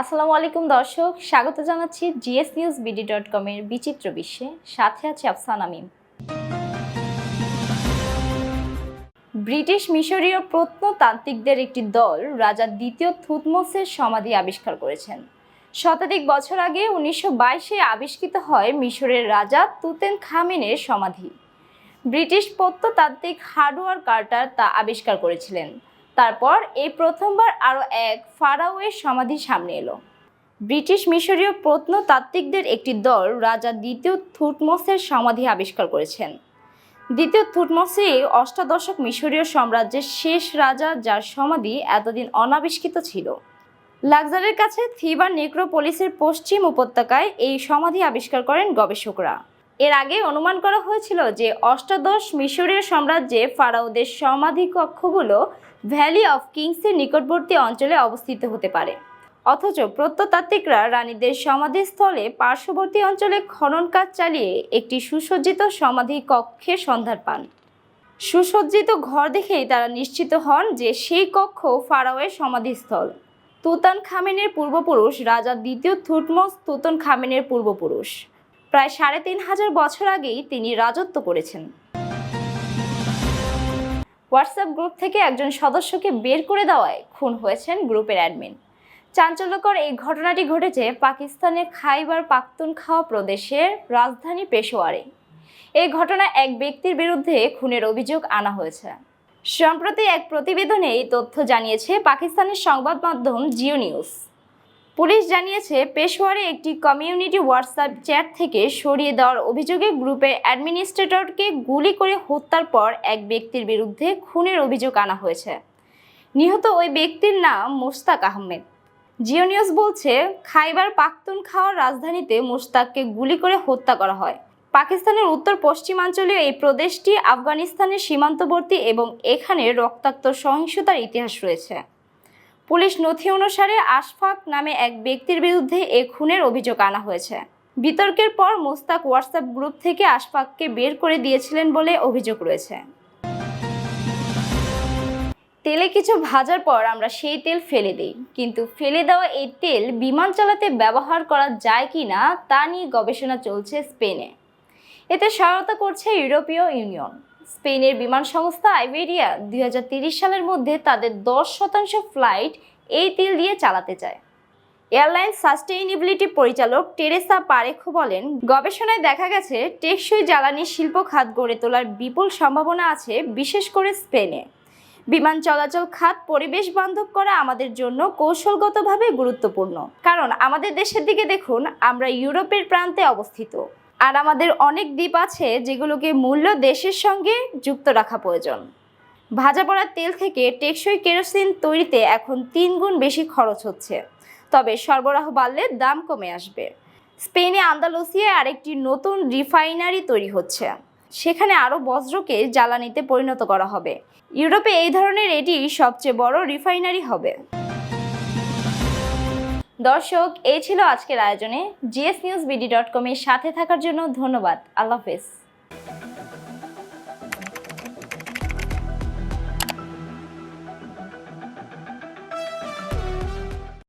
আসসালামু আলাইকুম দর্শক, স্বাগত জানাচ্ছি জিএস নিউজ বিডি ডট কমের বিচিত্র বিশ্বে। সাথে আছে আফসান আমিম ব্রিটিশ মিশরীয় প্রত্নতান্ত্রিকদের একটি দল রাজা দ্বিতীয় থুতমোসের সমাধি আবিষ্কার করেছেন। শতাধিক বছর আগে উনিশশো বাইশে আবিষ্কৃত হয় মিশরের রাজা তুতেন খামেনের সমাধি। ব্রিটিশ প্রত্নতাত্ত্বিক হার্ডওয়ার কার্টার তা আবিষ্কার করেছিলেন। তারপর এই প্রথমবার আরও এক ফারাওয়ের সমাধি সামনে এলো। ব্রিটিশ মিশরীয় প্রত্নতাত্ত্বিকদের একটি দল রাজা দ্বিতীয় থুটমসের সমাধি আবিষ্কার করেছেন। দ্বিতীয় থুটমসে অষ্টাদশক মিশরীয় সাম্রাজ্যের শেষ রাজা যার সমাধি এতদিন অনাবিষ্কৃত ছিল। লাক্সারের কাছে থিবার নেক্রোপলিসের পশ্চিম উপত্যকায় এই সমাধি আবিষ্কার করেন গবেষকরা। এর আগে অনুমান করা হয়েছিল যে অষ্টাদশ মিশরীয় সাম্রাজ্যে ফারাওদের সমাধি কক্ষগুলো ভ্যালি অফ কিংসের নিকটবর্তী অঞ্চলে অবস্থিত হতে পারে। অথচ প্রত্নতাত্ত্বিকরা রানীদের সমাধিস্থলে পার্শ্ববর্তী অঞ্চলে খনন কাজ চালিয়ে একটি সুসজ্জিত সমাধি কক্ষের সন্ধান পান। সুসজ্জিত ঘর দেখেই তারা নিশ্চিত হন যে সেই কক্ষ ফারাওয়ের সমাধিস্থল। তুতান খামেনের পূর্বপুরুষ রাজা দ্বিতীয় থুটমস তুতন খামেনের পূর্বপুরুষ। প্রায় সাড়ে তিন হাজার বছর আগেই তিনি রাজত্ব করেছেন। হোয়াটসঅ্যাপ গ্রুপ থেকে একজন সদস্যকে বের করে দেওয়ায় খুন হয়েছেন গ্রুপের অ্যাডমিন। চাঞ্চল্যকর এই ঘটনাটি ঘটেছে পাকিস্তানের খাইবার পাখতুনখাওয়া প্রদেশের রাজধানী পেশোয়ারে। এই ঘটনায় এক ব্যক্তির বিরুদ্ধে খুনের অভিযোগ আনা হয়েছে। সম্প্রতি এক প্রতিবেদনে এই তথ্য জানিয়েছে পাকিস্তানের সংবাদ মাধ্যম জিও নিউজ। পুলিশ জানিয়েছে পেশোয়ারে একটি কমিউনিটি হোয়াটসঅ্যাপ চ্যাট থেকে সরিয়ে দেওয়ার অভিযোগে গ্রুপের অ্যাডমিনিস্ট্রেটরকে গুলি করে হত্যার পর এক ব্যক্তির বিরুদ্ধে খুনের অভিযোগ আনা হয়েছে। নিহত ওই ব্যক্তির নাম মোস্তাক আহমেদ। জিও নিউজ বলছে, খাইবার পাখতুনখাওয়ার রাজধানীতে মোস্তাককে গুলি করে হত্যা করা হয়। পাকিস্তানের উত্তর পশ্চিমাঞ্চলীয় এই প্রদেশটি আফগানিস্তানের সীমান্তবর্তী এবং এখানে রক্তাক্ত সহিংসতার ইতিহাস রয়েছে। পুলিশ নথি অনুসারে আশফাক নামে এক ব্যক্তির বিরুদ্ধে এ খুনের অভিযোগ আনা হয়েছে। বিতর্কের পর মোস্তাক হোয়াটসঅ্যাপ গ্রুপ থেকে আশফাককে বের করে দিয়েছিলেন বলে অভিযোগ রয়েছে। তেলে কিছু ভাজার পর আমরা সেই তেল ফেলে দিই। কিন্তু ফেলে দেওয়া এই তেল বিমান চালাতে ব্যবহার করা যায় কি না তা নিয়ে গবেষণা চলছে স্পেনে। এতে সহায়তা করছে ইউরোপীয় ইউনিয়ন। স্পেনের বিমান সংস্থা আইবেরিয়া দুই সালের মধ্যে তাদের দশ শতাংশ ফ্লাইট এই তেল দিয়ে চালাতে চায়। এয়ারলাইন সাস্টেইনেবিলিটি পরিচালক টেরেসা পারেখো বলেন, গবেষণায় দেখা গেছে টেকসই জ্বালানি শিল্প খাত গড়ে তোলার বিপুল সম্ভাবনা আছে, বিশেষ করে স্পেনে। বিমান চলাচল খাত পরিবেশ বান্ধব করা আমাদের জন্য কৌশলগতভাবে গুরুত্বপূর্ণ। কারণ আমাদের দেশের দিকে দেখুন, আমরা ইউরোপের প্রান্তে অবস্থিত। আর আমাদের অনেক দ্বীপ আছে যেগুলোকে মূল্য দেশের সঙ্গে যুক্ত রাখা প্রয়োজন। ভাজা পড়া তেল থেকে টেকসই কেরোসিন তৈরিতে এখন তিন গুণ বেশি খরচ হচ্ছে। তবে সরবরাহ বাড়লে দাম কমে আসবে। স্পেনে আন্দালুসিয়ায় আরেকটি নতুন রিফাইনারি তৈরি হচ্ছে। সেখানে আরও বজ্রকে জ্বালানিতে পরিণত করা হবে। ইউরোপে এই ধরনের এটি সবচেয়ে বড় রিফাইনারি হবে। দর্শক, এই ছিল আজকের আয়োজনে। জিএস নিউজ বিডি ডট কমের সাথে থাকার জন্য ধন্যবাদ। আল্লাহ হাফেজ।